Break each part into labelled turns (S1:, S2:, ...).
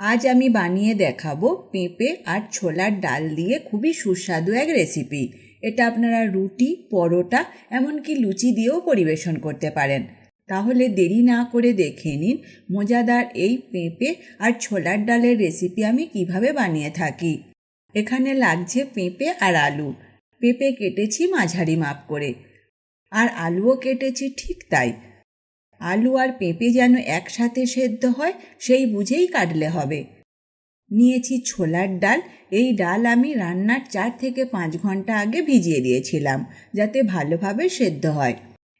S1: আজ আমি বানিয়ে দেখাবো পেঁপে আর ছোলার ডাল দিয়ে খুবই সুস্বাদু এক রেসিপি এটা আপনারা রুটি, পরোটা, এমনকি লুচি দিয়েও পরিবেশন করতে পারেন। তাহলে দেরি না করে দেখে নিন মজাদার এই পেঁপে আর ছোলার ডালের রেসিপি আমি কীভাবে বানিয়ে থাকি। এখানে লাগছে পেঁপে আর আলু। পেঁপে কেটেছি মাঝারি মাপ করে। আর আলুও কেটেছি ঠিক তাই। আলু আর পেঁপে যেন একসাথে সেদ্ধ হয়, সেই বুঝেই কাটলে হবে। নিয়েছি ছোলার ডাল, এই ডাল আমি রান্নার চার থেকে পাঁচ ঘণ্টা আগে ভিজিয়ে দিয়েছিলাম, যাতে ভালোভাবে সেদ্ধ হয়।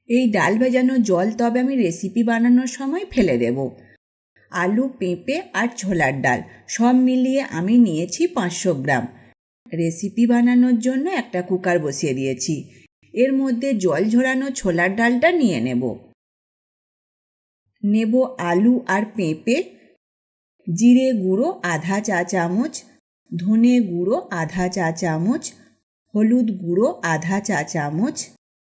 S1: এই ডাল ভেজানো জল তবে আমি রেসিপি বানানোর সময় ফেলে দেব। আলু, পেঁপে আর ছোলার ডাল, সব মিলিয়ে আমি নিয়েছি পাঁচশো গ্রাম। রেসিপি বানানোর জন্য একটা কুকার বসিয়ে দিয়েছি। এর মধ্যে জল ঝরানো ছোলার ডালটা নিয়ে নেব। নেব আলু আর পেঁপে, জিরে গুঁড়ো আধা চা চামচ, ধনে গুঁড়ো আধা চা চামচ, হলুদ গুঁড়ো আধা চা চামচ,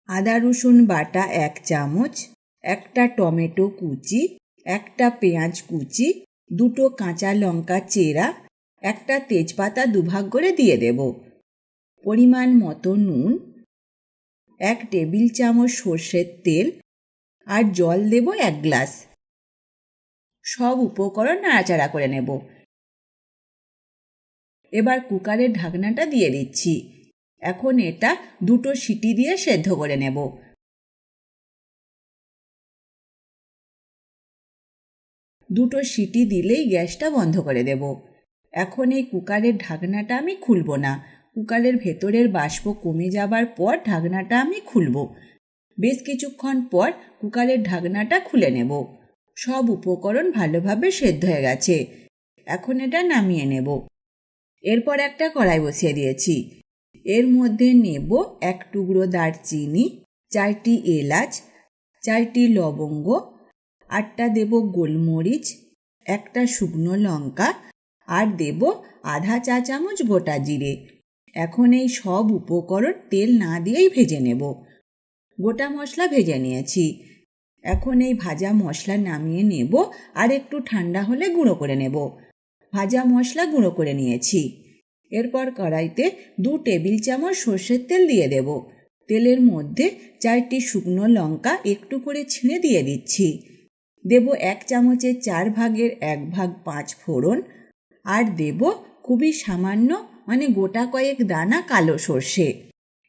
S1: আদা রসুন বাটা এক চামচ, একটা টমেটো কুচি, একটা পেঁয়াজ কুচি, দুটো কাঁচা লঙ্কা চেরা, একটা তেজপাতা দুভাগ করে দিয়ে দেব। পরিমাণ মতো নুন, এক টেবিল চামচ সর্ষের তেল আর জল দেব এক গ্লাস। সব উপকরণ নাড়াচাড়া করে নেব। এবার কুকারের ঢাকনাটা দিয়ে দিচ্ছি। এখন এটা দুটো সিটি দিয়ে সেদ্ধ করে নেব। দুটো সিটি দিলেই গ্যাসটা বন্ধ করে দেব। এখন এই কুকারের ঢাকনাটা আমি খুলব না। কুকারের ভেতরের বাষ্প কমে যাবার পর ঢাকনাটা আমি খুলব। বেশ কিছুক্ষণ পর কুকারের ঢাকনাটা খুলে নেব। সব উপকরণ ভালোভাবে সেদ্ধ হয়ে গেছে। এখন এটা নামিয়ে নেব। এরপর একটা কড়াই বসিয়ে দিয়েছি। এর মধ্যে নেব এক টুকরো দারচিনি, চারটি এলাচ, চারটি লবঙ্গ, আটটা দেব গোলমরিচ, একটা শুকনো লঙ্কা আর দেব আধা চা চামচ গোটা জিরে। এখন এই সব উপকরণ তেল না দিয়েই ভেজে নেব। গোটা মশলা ভেজে নিয়েছি। এখন এই ভাজা মশলা নামিয়ে নেব আর একটু ঠান্ডা হলে গুঁড়ো করে নেব। ভাজা মশলা গুঁড়ো করে নিয়েছি। এরপর কড়াইতে দু টেবিল চামচ সর্ষের তেল দিয়ে দেব। তেলের মধ্যে চারটি শুকনো লঙ্কা একটু করে ছিঁড়ে দিয়ে দিচ্ছি। দেব এক চামচের চার ভাগের এক ভাগ পাঁচ ফোড়ন আর দেব খুবই সামান্য মানে গোটা কয়েক দানা কালো সর্ষে।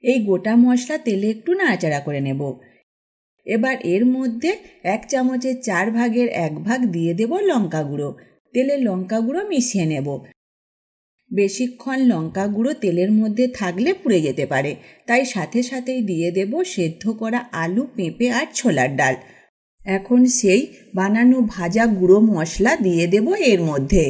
S1: এই গোটা মশলা তেলে একটু নাড়াচাড়া করে নেব। এবার এর মধ্যে এক চামচের চার ভাগের এক ভাগ দিয়ে দেব লঙ্কা গুঁড়ো। তেলে লঙ্কা গুঁড়ো মিশিয়ে নেব। বেশিক্ষণ লঙ্কা গুঁড়ো তেলের মধ্যে থাকলে পুড়ে যেতে পারে। তাই সাথে সাথেই দিয়ে দেব সেদ্ধ করা আলু, পেঁপে আর ছোলার ডাল। এখন সেই বানানো ভাজা গুঁড়ো মশলা দিয়ে দেব এর মধ্যে।